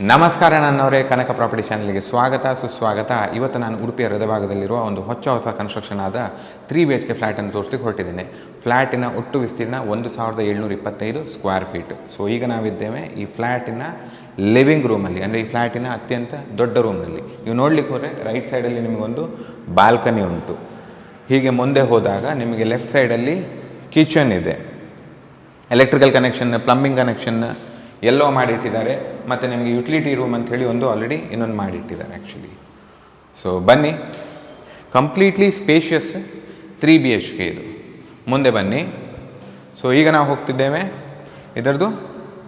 ನಮಸ್ಕಾರ ನನ್ನವರೇ, ಕನಕ ಪ್ರಾಪರ್ಟಿ ಚಾನಲ್ಗೆ ಸ್ವಾಗತ, ಸುಸ್ವಾಗತ. ಇವತ್ತು ನಾನು ಉಡುಪಿಯ ಹೃದಯಭಾಗದಲ್ಲಿರುವ ಒಂದು ಹೊಚ್ಚ ಹೊಸ ಕನ್ಸ್ಟ್ರಕ್ಷನ್ ಆದ ತ್ರೀ ಬಿ ಎಚ್ ಕೆ ಫ್ಲ್ಯಾಟನ್ನು ತೋರಿಸಿ ಹೊರಟಿದ್ದೇನೆ. ಫ್ಲ್ಯಾಟಿನ ಒಟ್ಟು ವಿಸ್ತೀರ್ಣ ಒಂದು ಸಾವಿರದ ಏಳ್ನೂರ ಇಪ್ಪತ್ತೈದು ಸ್ಕ್ವೇರ್ ಫೀಟ್ ಸೊ ಈಗ ನಾವಿದ್ದೇವೆ ಈ ಫ್ಲ್ಯಾಟಿನ ಲಿವಿಂಗ್ ರೂಮಲ್ಲಿ ಅಂದರೆ ಈ ಫ್ಲ್ಯಾಟಿನ ಅತ್ಯಂತ ದೊಡ್ಡ ರೂಮ್ನಲ್ಲಿ ನೀವು ನೋಡ್ಲಿಕ್ಕೆ ಹೋದರೆ ರೈಟ್ ಸೈಡಲ್ಲಿ ನಿಮಗೊಂದು ಬಾಲ್ಕನಿ ಉಂಟು. ಹೀಗೆ ಮುಂದೆ ಹೋದಾಗ ನಿಮಗೆ ಲೆಫ್ಟ್ ಸೈಡಲ್ಲಿ ಕಿಚನ್ ಇದೆ. ಎಲೆಕ್ಟ್ರಿಕಲ್ ಕನೆಕ್ಷನ್ ಪ್ಲಂಬಿಂಗ್ ಕನೆಕ್ಷನ್ ಎಲ್ಲೋ ಮಾಡಿಟ್ಟಿದ್ದಾರೆ. ಮತ್ತು ನಿಮಗೆ ಯುಟಿಲಿಟಿ ರೂಮ್ ಅಂತ ಹೇಳಿ ಒಂದು ಆಲ್ರೆಡಿ ಇನ್ನೊಂದು ಮಾಡಿಟ್ಟಿದ್ದಾರೆ ಆ್ಯಕ್ಚುಲಿ ಸೊ ಬನ್ನಿ. Completely spacious three B H K ಇದು. ಮುಂದೆ ಬನ್ನಿ. ಸೊ ಈಗ ನಾವು ಹೋಗ್ತಿದ್ದೇವೆ. ಇದರದು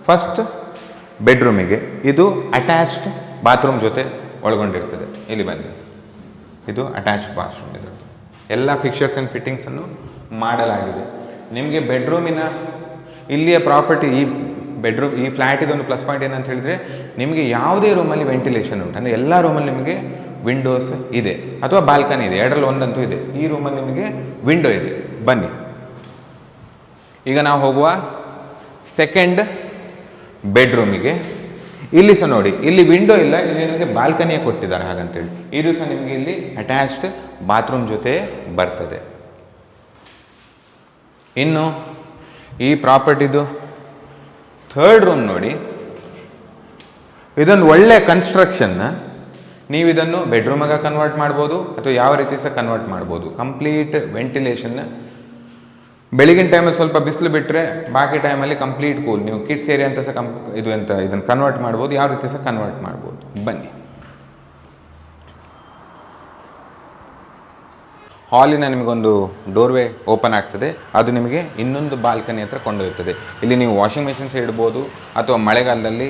ಫಸ್ಟ್ ಬೆಡ್ರೂಮಿಗೆ ಇದು ಅಟ್ಯಾಚ್ಡ್ ಬಾತ್ರೂಮ್ ಜೊತೆ ಒಳಗೊಂಡಿರ್ತದೆ. ಇಲ್ಲಿ ಬನ್ನಿ. ಇದು ಅಟ್ಯಾಚ್ ಬಾತ್ರೂಮ್ ಇದರದ್ದು. ಎಲ್ಲ ಫಿಕ್ಚರ್ಸ್ ಆ್ಯಂಡ್ ಫಿಟ್ಟಿಂಗ್ಸನ್ನು ಮಾಡಲಾಗಿದೆ. ನಿಮಗೆ ಬೆಡ್ರೂಮಿನ ಇಲ್ಲಿಯ ಪ್ರಾಪರ್ಟಿ ಈ ಬೆಡ್ರೂಮ್ ಈ ಫ್ಲ್ಯಾಟಿದೊಂದು ಪ್ಲಸ್ ಪಾಯಿಂಟ್ ಏನಂತ ಹೇಳಿದರೆ, ನಿಮಗೆ ಯಾವುದೇ ರೂಮಲ್ಲಿ ವೆಂಟಿಲೇಷನ್ ಉಂಟು. ಅಂದರೆ ಎಲ್ಲ ರೂಮಲ್ಲಿ ನಿಮಗೆ ವಿಂಡೋಸ್ ಇದೆ. ಅಥವಾ ಬಾಲ್ಕನಿ ಇದೆ. ಎರಡರಲ್ಲಿ ಒಂದಂತೂ ಇದೆ. ಈ ರೂಮಲ್ಲಿ ನಿಮಗೆ ವಿಂಡೋ ಇದೆ. ಬನ್ನಿ. ಈಗ ನಾವು ಹೋಗುವ ಸೆಕೆಂಡ್ ಬೆಡ್ರೂಮಿಗೆ ಇಲ್ಲಿ ಸಹ ನೋಡಿ. ಇಲ್ಲಿ ವಿಂಡೋ ಇಲ್ಲ. ಇಲ್ಲಿ ನಿಮಗೆ ಬಾಲ್ಕನಿಯೇ ಕೊಟ್ಟಿದ್ದಾರೆ ಹಾಗಂತೇಳಿ. ಇದು ಸಹ ನಿಮಗೆ ಇಲ್ಲಿ ಅಟ್ಯಾಚ್ಡ್ ಬಾತ್ರೂಮ್ ಜೊತೆ ಬರ್ತದೆ. ಇನ್ನು ಈ ಪ್ರಾಪರ್ಟಿದು ಥರ್ಡ್ ರೂಮ್ ನೋಡಿ. ಇದೊಂದು ಒಳ್ಳೆ ಕನ್ಸ್ಟ್ರಕ್ಷನ್ ನೀವು ಇದನ್ನು ಬೆಡ್ರೂಮಾಗ ಕನ್ವರ್ಟ್ ಮಾಡ್ಬೋದು, ಅಥವಾ ಯಾವ ರೀತಿ ಸಹ ಕನ್ವರ್ಟ್ ಮಾಡ್ಬೋದು. ಕಂಪ್ಲೀಟ್ ವೆಂಟಿಲೇಷನ್ ಬೆಳಗಿನ ಟೈಮಲ್ಲಿ ಸ್ವಲ್ಪ ಬಿಸಿಲು ಬಿಟ್ಟರೆ ಬಾಕಿ ಟೈಮಲ್ಲಿ ಕಂಪ್ಲೀಟ್ ಕೂಲ್ ನೀವು ಕಿಡ್ಸ್ ಏರಿಯಾ ಅಂತ ಸಹ ಕಂಪ್ ಇದು ಅಂತ ಇದನ್ನು ಕನ್ವರ್ಟ್ ಮಾಡ್ಬೋದು, ಯಾವ ರೀತಿ ಸಹ ಕನ್ವರ್ಟ್ ಮಾಡ್ಬೋದು. ಬನ್ನಿ. ಹಾಲಿನ ನಿಮಗೊಂದು ಡೋರ್ವೇ ಓಪನ್ ಆಗ್ತದೆ. ಅದು ನಿಮಗೆ ಇನ್ನೊಂದು ಬಾಲ್ಕನಿ ಹತ್ರ ಕೊಂಡೊಯ್ತದೆ ಇಲ್ಲಿ ನೀವು ವಾಷಿಂಗ್ ಮೆಷಿನ್ಸ್ ಇಡ್ಬೋದು, ಅಥವಾ ಮಳೆಗಾಲದಲ್ಲಿ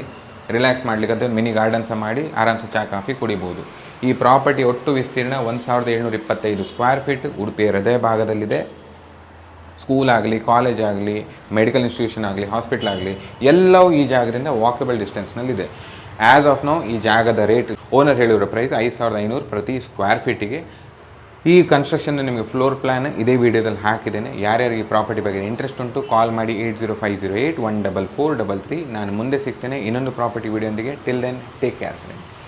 ರಿಲ್ಯಾಕ್ಸ್ ಮಾಡಲಿಕ್ಕೆ ಮಿನಿ ಗಾರ್ಡನ್ ಮಾಡಿ ಆರಾಮ್ಸೆ ಚಾ ಕಾಫಿ ಕುಡಿಬೋದು. ಈ ಪ್ರಾಪರ್ಟಿ ಒಟ್ಟು ವಿಸ್ತೀರ್ಣ ಒಂದು ಸಾವಿರದ ಏಳ್ನೂರ ಇಪ್ಪತ್ತೈದು ಸ್ಕ್ವೇರ್ ಫೀಟ್ ಉಡುಪಿಯ ಹೃದಯ ಭಾಗದಲ್ಲಿದೆ. ಸ್ಕೂಲ್ ಆಗಲಿ ಕಾಲೇಜ್ ಆಗಲಿ ಮೆಡಿಕಲ್ ಇನ್ಸ್ಟಿಟ್ಯೂಷನ್ ಆಗಲಿ ಹಾಸ್ಪಿಟ್ಲ್ ಆಗಲಿ, ಎಲ್ಲವೂ ಈ ಜಾಗದಿಂದ ವಾಕಬಲ್ ಡಿಸ್ಟೆನ್ಸ್ನಲ್ಲಿದೆ ಆ್ಯಸ್ ಆಫ್ ನೌ ಈ ಜಾಗದ ರೇಟ್ ಓನರ್ ಹೇಳಿರೋ ಪ್ರೈಸ್ ಐದು ಸಾವಿರದ ಐನೂರು ಪ್ರತಿ ಸ್ಕ್ವೇರ್ ಫೀಟಿಗೆ ಈ ಕನ್ಸ್ಟ್ರಕ್ಷನ್ ನಿಮಗೆ ಫ್ಲೋರ್ ಪ್ಲಾನ್ ಇದೇ ವಿಡಿಯೋದಲ್ಲಿ ಹಾಕಿದ್ದೇನೆ. ಯಾರ್ಯಾರಿಗೆ ಈ ಪ್ರಾಪರ್ಟಿ ಬಗ್ಗೆ ಇಂಟ್ರೆಸ್ಟ್ ಉಂಟು ಕಾಲ್ ಮಾಡಿ eight zero five zero eight one double four double three ನಾನು ಮುಂದೆ ಸಿಗ್ತೇನೆ ಇನ್ನೊಂದು property ವಿಡಿಯೋಂದಿಗೆ till then take care friends